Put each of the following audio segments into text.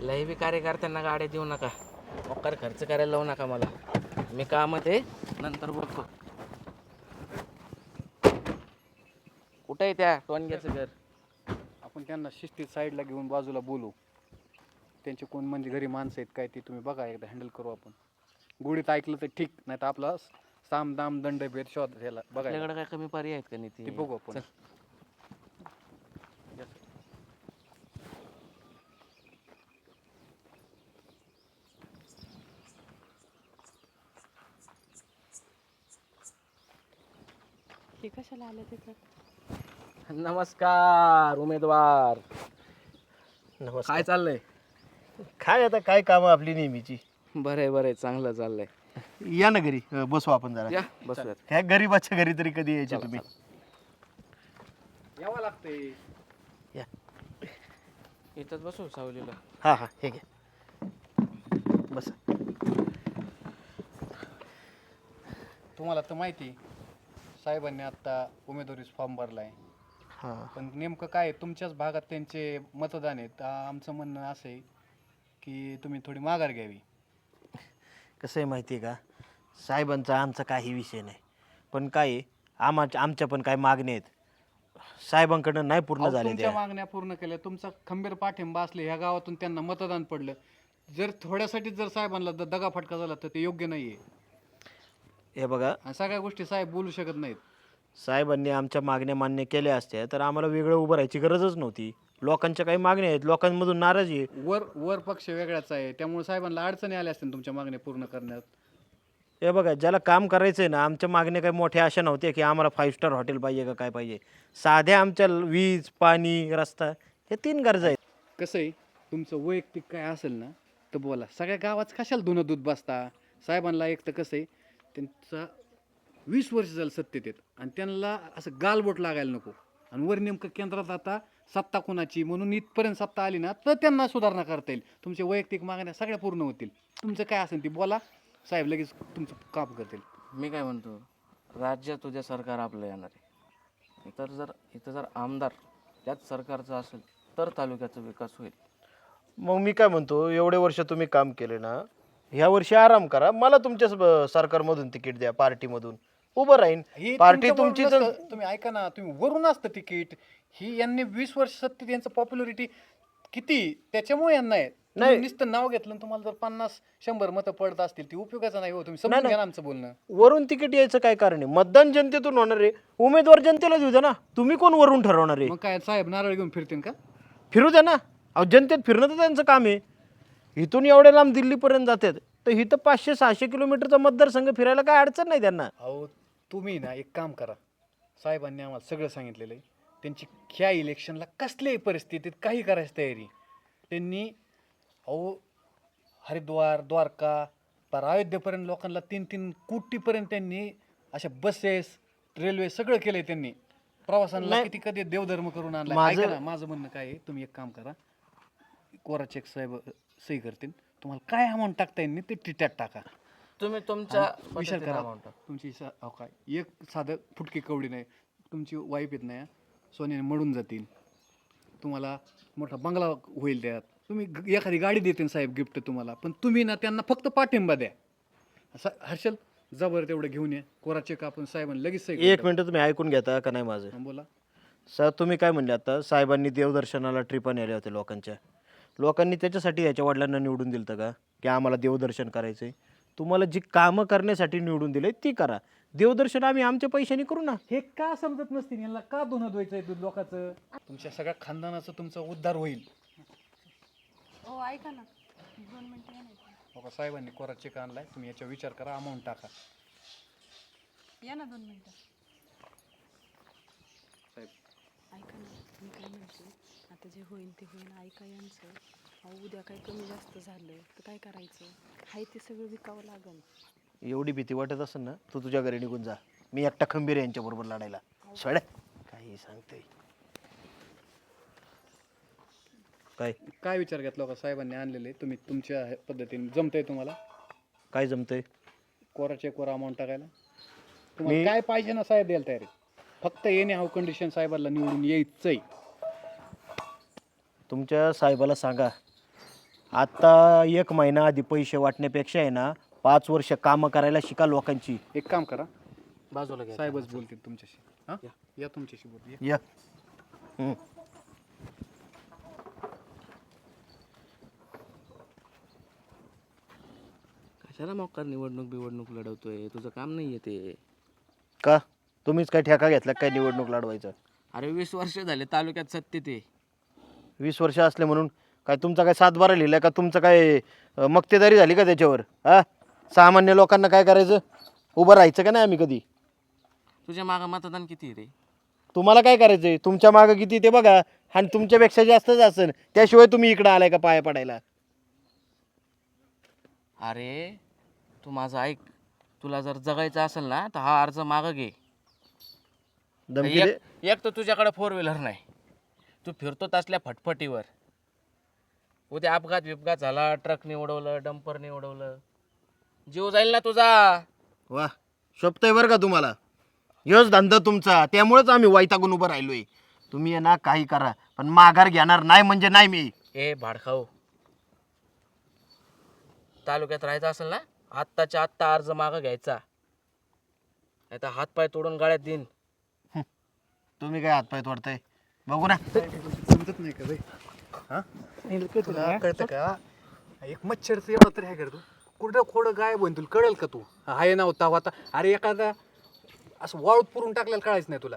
लय बी कार्यकर्त्यांना गाड्या देऊ नका. मोकार खर्च करायला लावू नका मला. मी कामात आहे नंतर बोलतो. कुठं आहे त्या टोनग्याचं घर? आपण त्यांना शिस्तीत साईडला घेऊन बाजूला बोलू. त्यांचे कोण म्हणजे घरी माणसं आहेत काय ते तुम्ही बघा एकदा हँडल करू आपण. गुढीत ऐकलं तर ठीक नाही तर आपला साम दाम दंड भेद शोध बघा. आपल्याकडे काय कमी पर्याय आहेत का नाही ते बघू आपण. चल. हे कशाला आलं तिथं? नमस्कार उमेदवार. नमस्कार. काय चाललंय? काय आता काय काम आपली नेहमीची? बरं आहे बरं आहे चांगलं चाललंय. या ना घरी अं, बसू आपण जरा. या बसूयात. ह्या गरीबाच्या घरी तरी कधी यायचे चला, तुम्ही? यावं लागतंय. या. इथंच बसू सावलीला. हा हा हे घे. बस. तुम्हाला तर माहिती आहे, साहेबांनी आता उमेदवारी फॉर्म भरलाय. हा. पण नेमकं काय आहे, तुमच्याच भागात त्यांचे मतदान आहेत. आ- आमचं म्हणणं असं आहे की तुम्ही थोडी माघार घ्यावी. कसं आहे माहिती आहे का? साहेबांचा आमचा काही विषय नाही. पण काय आहे, आमा आमच्या पण काय मागण्या आहेत. साहेबांकडनं नाही पूर्ण अहो, झाले तुमच्या त्या. मागण्या पूर्ण केल्या. तुमचा खंबीर पाठिंबा असले ह्या गावातून त्यांना मतदान पडलं. जर थोड्यासाठी जर साहेबांना द- दगाफटका झाला तर ते योग्य नाहीये. हे बघा. आणि सगळ्या गोष्टी साहेब बोलू शकत नाहीत. साहेबांनी आमच्या मागण्या मान्य केल्या असत्या तर आम्हाला वेगळं उभं राहायची गरजच नव्हती. लोकांच्या काही मागण्या आहेत लोकांमधून नाराजी आहे. वर वर पक्ष वेगळाच आहे त्यामुळे साहेबांना अडचणी आल्या असतील तुमच्या मागण्या पूर्ण करण्यात. हे बघा ज्याला काम करायचं आहे ना आमच्या मागण्या काही मोठ्या अशा नव्हत्या की आम्हाला फाईव्ह स्टार हॉटेल पाहिजे का काय पाहिजे. साध्या आमच्या वीज पाणी रस्ता हे तीन गरजा आहेत. कसं आहे तुमचं वैयक्तिक काय असेल ना तर बोला. सगळ्या गावात कशाला धुणं दूध बसता? साहेबांना एक तर कसं आहे त्यांचा वीस वर्ष झालं सत्तेत येत. आणि त्यांना असं गालबोट लागायला नको. आणि वर नेमकं केंद्रात आता सत्ता कोणाची? म्हणून इथपर्यंत सत्ता आली ना तर त्यांना सुधारणा करता येईल. तुमच्या वैयक्तिक मागण्या सगळ्या पूर्ण होतील. तुमचं काय असेल ती बोला. साहेब लगेच तुमचं काम करतील. मी काय म्हणतो? राज्यात उद्या सरकार आपलं येणार आहे. तर जर इथं जर आमदार त्याच सरकारचं असेल तर तालुक्याचा विकास होईल. मग मी काय म्हणतो? एवढे वर्ष तुम्ही काम केले ना ह्या वर्षी आराम करा. मला तुमच्या स- सरकारमधून तिकीट द्या पार्टीमधून. उभं राहीन. ही पार्टी तुमची नसतं. तुम्ही ऐका ना तुम्ही वरून असतं तिकीट. ही यांनी वीस वर्ष सत्तेत यांचं पॉप्युलरिटी किती? त्याच्यामुळे यांना आहे. तुम्ही नाही. नुसतं नाव घेतलं आणि तुम्हाला जर पन्नास शंभर मतं पडत असतील ती उपयोगाचं नाही हो. तुम्ही समजून घ्या ना आमचं बोलणं. वरून तिकीट यायचं काय कारण आहे? मतदान जनतेतून होणार आहे. उमेदवार जनतेला देऊ द्या ना. तुम्ही कोण वरून ठरवणार आहे? मग काय साहेब नारळ घेऊन फिरतील का? फिरू द्या ना. अहो जनतेत फिरणं तर त्यांचं काम आहे. इथून एवढ्या लांब दिल्लीपर्यंत जातात. तर इथं पाचशे सहाशे किलोमीटरचा मतदारसंघ फिरायला काय अडचण नाही त्यांना. अहो तुम्ही ना एक काम करा. साहेबांनी आम्हाला सगळं सांगितलेलं आहे. त्यांची ह्या इलेक्शनला कसल्याही परिस्थितीत काही करायची तयारी. त्यांनी अहो हरिद्वार द्वारका पर अयोध्येपर्यंत लोकांना तीन तीन कोटीपर्यंत त्यांनी अशा बसेस रेल्वे सगळं केलंय त्यांनी. प्रवासांना. किती कधी देवधर्म करून आणला माझं- म्हणणं काय आहे? तुम्ही एक काम करा. कोरा चेक साहेब सही करतील. तुम्हाला काय अमाऊंट टाकता येईल ते टिट्यात टाका. तुम्ही तुमच्या विचार करा. टाका. तुमची अहो काय एक साधं फुटकी कवडी नाही. तुमची वाईफ येत नाही सोन्याने मडून जातील. तुम्हाला मोठा बंगला होईल त्यात. तुम्ही ग- एखादी गाडी देतील साहेब गिफ्ट तुम्हाला. पण तुम्ही ना त्यांना फक्त पाठिंबा द्या. असं हर्षल जबर तेवढं घेऊन ये. कोरा चेक आपण साहेबांना लगेच सही एक मिनिट तुम्ही ऐकून घेता का नाही माझं? टाकू. हा, बोला. सर तुम्ही काय म्हणले आता? साहेबांनी देवदर्शनाला ट्रिपा नेल्या होत्या लोकांच्या. लोकांनी त्याच्यासाठी याच्या वडिलांना निवडून दिलं का? की आम्हाला देवदर्शन करायचं आहे तुम्हाला जी कामं करण्यासाठी निवडून दिले ती करा. देवदर्शन आम्ही आमच्या पैशाने करू ना. हे का समजत नसतील? यांना का धुणं द्वायचंय दूध लोकांचं? तुमच्या सगळ्या खानदानाचा तुमचा उद्धार होईल. हो ऐका ना. दोन मिनटं या ना इथे. बघा साहेबांनी कोरा चेक आणलाय. तुम्ही याचा विचार करा अमाऊंट टाका. या ना दोन मिनटं. साहेब. ऐका ना मी काय म्हणते? आता जे होईल ते होईल ऐका यांचं. अहो उद्या काही कमी जास्त झालं तर काय करायचं? हाय ते सगळं विकावं लागन. एवढी भीती वाटत असेल ना तू तुझ्या घरी निघून जा. मी एकटा खंबीर आहे यांच्याबरोबर लढायला. सोड. काही सांगते काय? काय विचार घेतला का साहेबांनी आणलेले. तुम्ही तुमच्या हे पद्धतीने जमतंय तुम्हाला? काय जमतंय? कोराचे कोरा अमाऊंट टाकायला. तुम्हाला मी- काय पाहिजे ना साहेब द्यायला तयारी? फक्त येणे हाव कंडिशन साहेबाला निवडून यायचंय. तुमच्या साहेबाला सांगा. आता एक महिना आधी पैसे वाटण्यापेक्षा आहे ना पाच वर्ष कामं करायला शिका लोकांची. एक काम करा. बाजूला घ्या. साहेबच बोलतील तुमच्याशी. हा? या. तुमच्याशी बोल या. या हम्म. कशाला मोकार निवडणूक बिवडणूक लढवतोय? तुझं काम नाही आहे ते. का? तुम्हीच काय ठेका घेतला काय निवडणूक लढवायचं? अरे वीस वर्ष झाले तालुक्यात सत्य ते वीस वर्ष असले म्हणून काय तुमचा काय सातबारा लिहिला का? तुमचं काय अं, मक्तेदारी झाली का त्याच्यावर? हा? सामान्य लोकांना काय करायचं? उभं राहायचं का नाही आम्ही कधी? तुझ्या मागं मतदान किती आहे रे? तुम्हाला काय करायचंय? तुमच्या मागं किती ते बघा. आणि तुमच्यापेक्षा जास्तच असेल त्याशिवाय तुम्ही इकडं आलाय का पाया पडायला? अरे तू माझं ऐक. तुला जर जगायचं असेल ना तर हा अर्ज मागं घे. दे एक एक तर तुझ्याकडे फोर व्हीलर नाही. तू फिरतो असल्या फटफटीवर. उद्या अपघात बिपघात झाला ट्रकने उडवलं डंपरने उडवलं. जीव जाईल ना तुझा. वा शोभतंय बरं का तुम्हाला. योच धंदा तुमचा त्यामुळेच आम्ही वैतागून उभं राहिलोय. तुम्ही आहे ना काही करा पण माघार घेणार नाही म्हणजे नाही मी. ए भाडखाऊ. तालुक्यात राहायचं असेल ना आत्ताच्या आत्ता अर्ज मागं घ्यायचा. नाही तर हातपाय तोडून गाळ्यात देईन. तुम्ही काय हातपाय तोडताय? बघू ना. समजत नाही का हा? तुला कळतं का? एक मच्छरचं एवढं तरी आहे का रे तू? कुठं खोडं गायब होईन तुला? कळेल का तू? आहे नव्हता होता अरे एखादा असं वाळूत पुरून टाकलेलं कळायचं नाही तुला.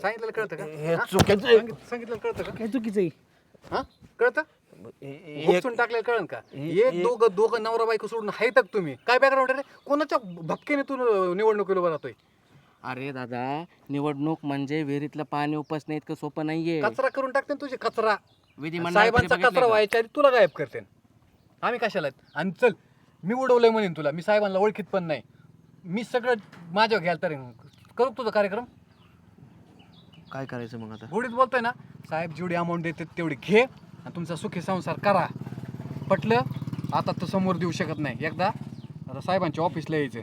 सांगितलेलं कळतं का? हे हा? चुकीचं आहे. सांगित- सांगितलेलं कळतं का? काय चुकीचं आहे? हा? कळतं? उपसून टाकलेलं कळन का? एक दोघं दोघं नवरा बायको सोडून हायत तुम्ही. काय बॅकग्राऊंड रे? कोणाच्या भपकेने तू निवडणुकीला उभा राहतोय? अरे दादा निवडणूक म्हणजे विहिरीतलं पाणी उपसणं इतकं सोपं नाहीये. कचरा करून टाकते ना तुझे कचरा. विधिमंडळात साहेबांचा बघितलंय कचरा का? व्हायच्या आधी तुला गायब करते. आम्ही कशाला? आणि चल मी उडवलंय म्हणेन तुला. मी साहेबांना ओळखीत पण नाही. मी सगळं माझ्या घ्याल तर करू तुझा कार्यक्रम? काय करायचं मग आता? गोडीत बोलतोय ना? साहेब जेवढी अमाऊंट देते तेवढी घे आणि तुमचा सुखी संसार करा. पटलं? आता तर समोर देऊ शकत नाही. एकदा आता साहेबांच्या ऑफिसला यायचं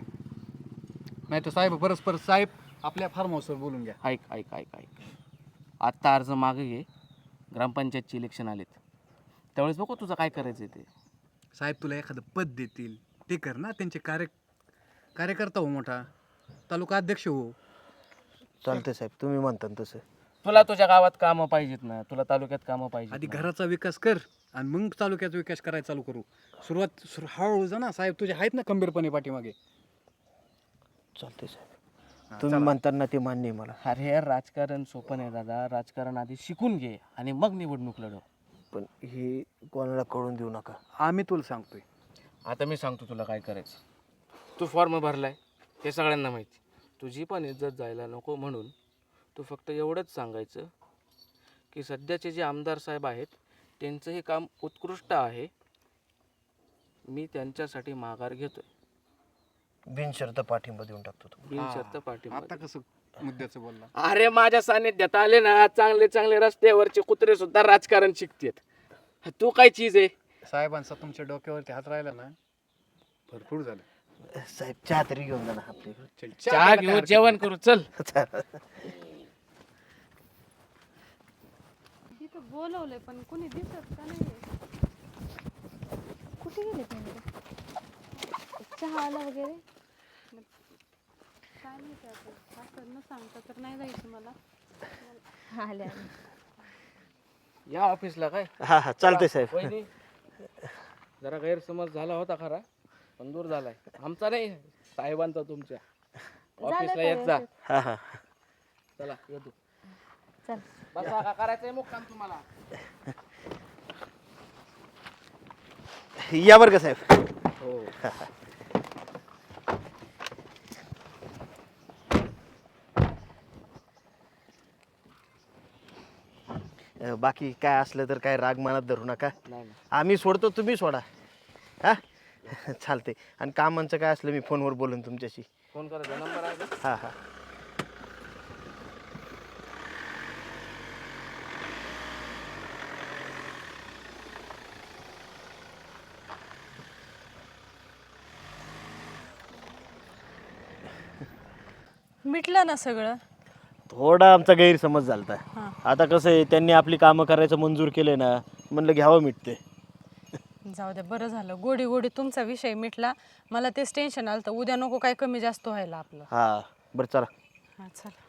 नाही तर साहेब परस्पर साहेब आपल्या फार्म हाऊसवर बोलून घ्या. ऐक ऐक ऐक ऐक. आत्ता अर्ज मागे घे. ग्रामपंचायतची इलेक्शन आलेत. त्यावेळेस बघू तुझं काय करायचं ते. साहेब तुला एखादं पद देतील. ते कर ना. त्यांचे कार्य कार्यकर्ता हो मोठा. तालुका अध्यक्ष हो. चालतंय साहेब. तुम्ही म्हणता ना तसं. तुला तुझ्या गावात कामं पाहिजेत ना. तुला तालुक्यात कामं पाहिजे आधी घराचा विकास कर आणि मग तालुक्याचा विकास करायला चालू करू. सुरुवात सुरू हळूहळू जा ना. साहेब तुझे आहेत ना खंबीरपणे पाठीमागे. चालतंय साहेब. तुम्ही म्हणताना ते मान्य आहे मला. अरे राजकारण सोपं नाही दादा. राजकारण आधी शिकून घे आणि मग निवडणूक लढव. पण हे कोणाला कळून देऊ नका. आम्ही तुला सांगतोय. आता मी सांगतो तुला काय करायचं. तू फॉर्म भरलाय हे सगळ्यांना माहिती. तुझी पण इज्जत जायला नको म्हणून तू फक्त एवढंच सांगायचं की सध्याचे जे आमदार साहेब आहेत त्यांचंही काम उत्कृष्ट आहे. मी त्यांच्यासाठी माघार घेतोय. बिनशर्त पाठिंबा देऊन टाकतो तुम्ही बिनशर्त पाठिंबा आता कसं मुद्द्याचं बोलला? अरे माझ्या सानिध्यात आले ना चांगले चांगले रस्त्यावरचे कुत्रे सुद्धा राजकारण शिकतेत. तू काय चीज आहे? साहेबांचा तुमच्या डोक्यावरती हात राहिला ना भरपूर झालं. साहेब चहा तरी घेऊन जा ना आपल्याकडे चल, चहा घेऊ जेवण करू चल. बोलवलंय पण कुणी दिसत का नाही कुठे गेले ते? चहा आला वगैरे? काय माहिती आता? असं न सांगता तर नाही जायचं मला. आले आले. या ऑफिसला काय? हा हा चालतंय साहेब. वहिनी जरा गैरसमज झाला होता खरा पण दूर झालाय. आमचा नाही साहेबांचा तुमच्या. ऑफिसला येत जा. हा हा. चला येतो. चल. बसा का करायचंय मुक्काम तुम्हाला. या बरं का साहेब. हो. अं, बाकी काय असलं तर काय राग मनात धरू नका. नाही नाही. आम्ही सोडतो तुम्ही सोडा. हा? चालते आणि कामांचं काय असलं मी फोनवर बोलून तुमच्याशी. फोन करायचा नंबर आहे का? हा हा. मिटलं ना सगळं? थोडा आमचा गैरसमज झालता. हां आता कसं आहे त्यांनी आपली कामं करायचं मंजूर केले ना म्हणलं घ्यावं मिटते जाऊ द्या बरं झालं. गोडी गोडी तुमचा विषय मिटला. मला तेच टेन्शन आलं तर उद्या नको काय कमी जास्त व्हायला आपलं. हा बरं चला. हां चला.